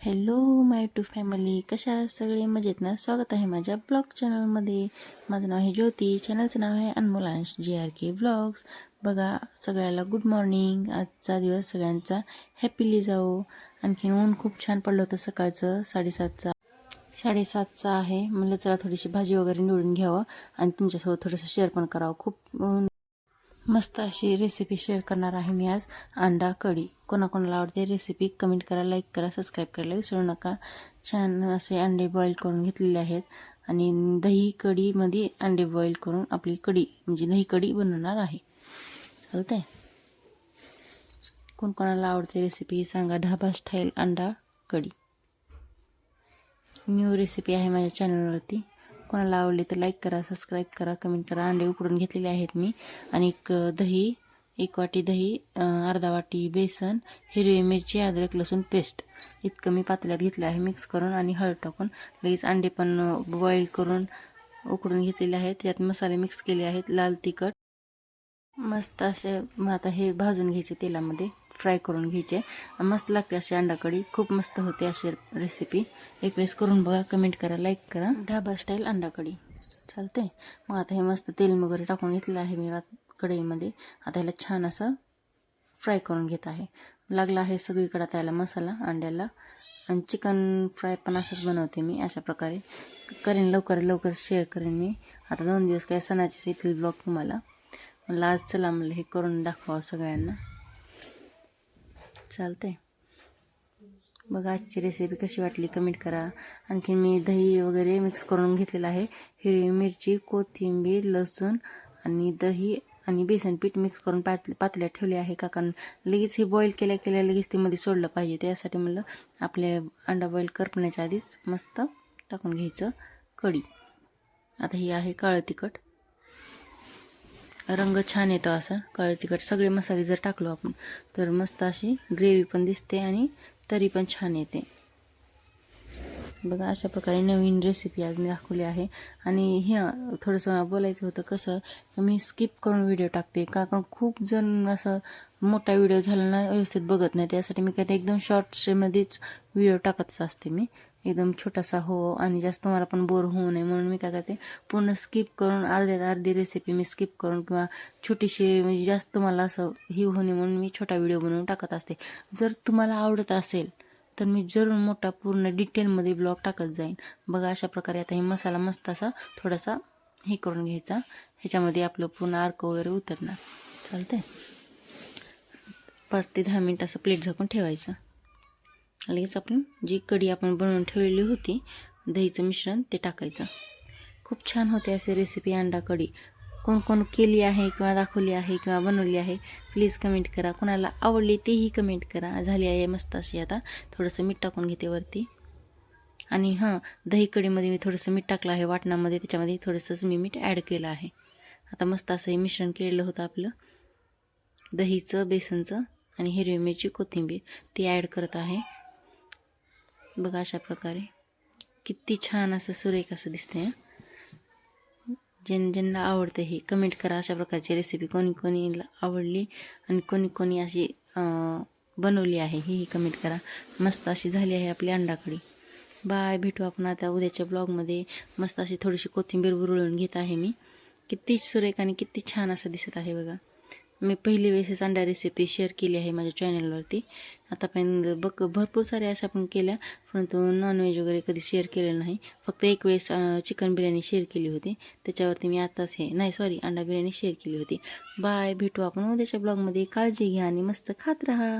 Hello my to family कशा सगळे? मजेत ना? स्वागत आहे माझ्या ब्लॉग चॅनलमध्ये. माझं नाव आहे ज्योती. चॅनलचं नाव आहे अनमोलांश जी आर के ब्लॉग्स बघा सगळ्याला गुड मॉर्निंग आजचा दिवस सगळ्यांचा हॅपीली जाओ आणखीन ऊन खूप छान पडलं होतं सकाळचं. साडेसातचा साडेसातचा आहे. म्हणलं चला थोडीशी भाजी वगैरे निवडून घ्यावं आणि तुमच्यासोबत थोडंसं शेअर पण करावं. खूप ऊन मस्त अशी रेसिपी शेअर करणार आहे मी आज. अंडा कढी. कोणाकोणाला आवडते रेसिपी कमेंट करा लाईक करा सबस्क्राईब करायला विसरू नका. छान असे अंडे बॉईल करून घेतलेले आहेत. आणि दही कढीमध्ये अंडे बॉईल करून आपली कढी म्हणजे दही कढी बनवणार आहे. चालतंय. कोण कोणाला आवडते रेसिपी सांगा. ढाबा स्टाईल अंडा कढी. न्यू रेसिपी आहे माझ्या चॅनलवरती कोणाला आवडले तर लाईक करा सबस्क्राईब करा कमेंट करा. अंडे उकडून घेतलेले आहेत मी. आणि एक दही एक वाटी दही अर्धा वाटी बेसन हिरवी मिरची अद्रक लसूण पेस्ट इतकं मी पातळ्यात घेतलं आहे मिक्स करून आणि हळद टाकून. लगेच अंडे पण बॉईल करून उकडून घेतलेले आहेत. त्यात मसाले मिक्स केले आहेत लाल तिखट मस्त असे मग आता हे भाजून घ्यायचे तेलामध्ये फ्राय करून घ्यायचे. मस्त लागते अशी अंडा कढी खूप मस्त होते अशी रेसिपी एक वेळेस करून बघा कमेंट करा लाईक करा. ढाबा स्टाईल अंडा कढी चालते मग आता हे मस्त तेल वगैरे टाकून घेतलेलं आहे मी कढईमध्ये. आता ह्याला छान असं फ्राय करून घेत आहे. लागला आहे सगळीकडे आता याला मसाला अंड्याला. आणि चिकन फ्राय पण असंच बनवते मी अशा प्रकारे. करेन लवकर लवकर शेअर करेन मी. आता दोन दिवस काय सणाचेच येथील ब्लॉग तुम्हाला. म्हणलं आज चला म्हणलं हे करून दाखवावं सगळ्यांना. चालतंय. बघा आजची रेसिपी कशी वाटली कमेंट करा. आणखी मी दही वगैरे मिक्स करून घेतलेलं आहे. हिरवी मिरची कोथिंबीर लसूण आणि दही आणि बेसन पीठ मिक्स करून पात पातळ्या ठेवले आहे का? कारण लगेच हे बॉईल केल्या केल्या लगेच ते मध्ये सोडलं पाहिजे. त्यासाठी म्हणलं आपल्या अंडा बॉईल करपण्याच्या आधीच मस्त टाकून घ्यायचं कढी. आता ही आहे काळं तिखट. रंग छान येतो असा. काळ तिखट सगळे मसाले जर टाकलो आपण तर मस्त अशी ग्रेव्ही पण दिसते आणि तरी पण छान येते. बघा अशा प्रकारे नवीन रेसिपी आज मी दाखवली आहे. आणि हे थोडंसं बोलायचं होतं कसं मी स्किप करून व्हिडिओ टाकते. का कारण खूप जण असं मोठा व्हिडिओ झाला ना व्यवस्थित बघत नाही. त्यासाठी मी काय एकदम एकदम शॉर्ट्समध्येच व्हिडिओ टाकतच असते मी. एकदम छोटासा हो आणि जास्त मला पण बोर होऊ नये म्हणून मी काय करते पूर्ण स्किप करून अर्ध्यात अर्धी रेसिपी मी स्किप करून किंवा छोटीशी म्हणजे जास्त मला असं ही होऊ नये म्हणून मी छोटा व्हिडिओ बनवून टाकत असते. जर तुम्हाला आवडत असेल तर मी जरूर मोठा पूर्ण डिटेलमध्ये ब्लॉग टाकत जाईन. बघा अशा प्रकारे आता हे मसाला मस्त असा थोडासा हे करून घ्यायचा. ह्याच्यामध्ये आपलं पूर्ण आर्क वगैरे उतरणार. चालतंय? पाच ते दहा मिनिट असं प्लेट झाकून ठेवायचं. लगेच आपण जी कढी आपण बनवून ठेवलेली होती दहीचं मिश्रण ते टाकायचं. खूप छान होते असे रेसिपी अंडा कढी. कोण कोण केली आहे किंवा दाखवली आहे किंवा बनवली आहे प्लीज कमेंट करा. कोणाला आवडली तेही कमेंट करा. झाली आहे मस्त अशी आता. थोडंसं मीठ टाकून घेते वरती. आणि हां दही कढीमध्ये मी थोडंसं मीठ टाकलं आहे वाटणामध्ये. त्याच्यामध्ये थोडंसंच मी मीठ ॲड केलं आहे. आता मस्त असं हे मिश्रण केलेलं होतं आपलं. दहीचं बेसनचं आणि हिरवी मिरची कोथिंबीर ती ॲड करत आहे. बघा अशा प्रकारे. किती छान असं सुरेख असं दिसते हं. ज्यां ज्यांना आवडते हे कमेंट करा अशा प्रकारची रेसिपी कोणी कोणी आवडली आणि कोणी कोणी अशी बनवली आहे ही कमेंट करा. मस्त अशी झाली आहे आपली अंडाकडी. बाय भेटू आपण आता उद्याच्या ब्लॉगमध्ये मस्त अशी थोडीशी कोथिंबीर बुरळून घेत आहे मी. किती सुरेख आणि किती छान असं दिसत आहे बघा. मी पहिली वेळेस अंडा रेसिपी शेअर केली आहे माझ्या चॅनलवरती आतापर्यंत बघ भरपूर साऱ्या अशा पण केल्या परंतु नॉनव्हेज वगैरे कधी शेअर केलेलं नाही. फक्त एक वेळेस चिकन बिर्याणी शेअर केली होती. त्याच्यावरती मी आताच हे नाही सॉरी अंडा बिर्याणी शेअर केली होती. बाय भेटू आपण उद्याच्या ब्लॉगमध्ये काळजी घ्या आणि मस्त खात राहा.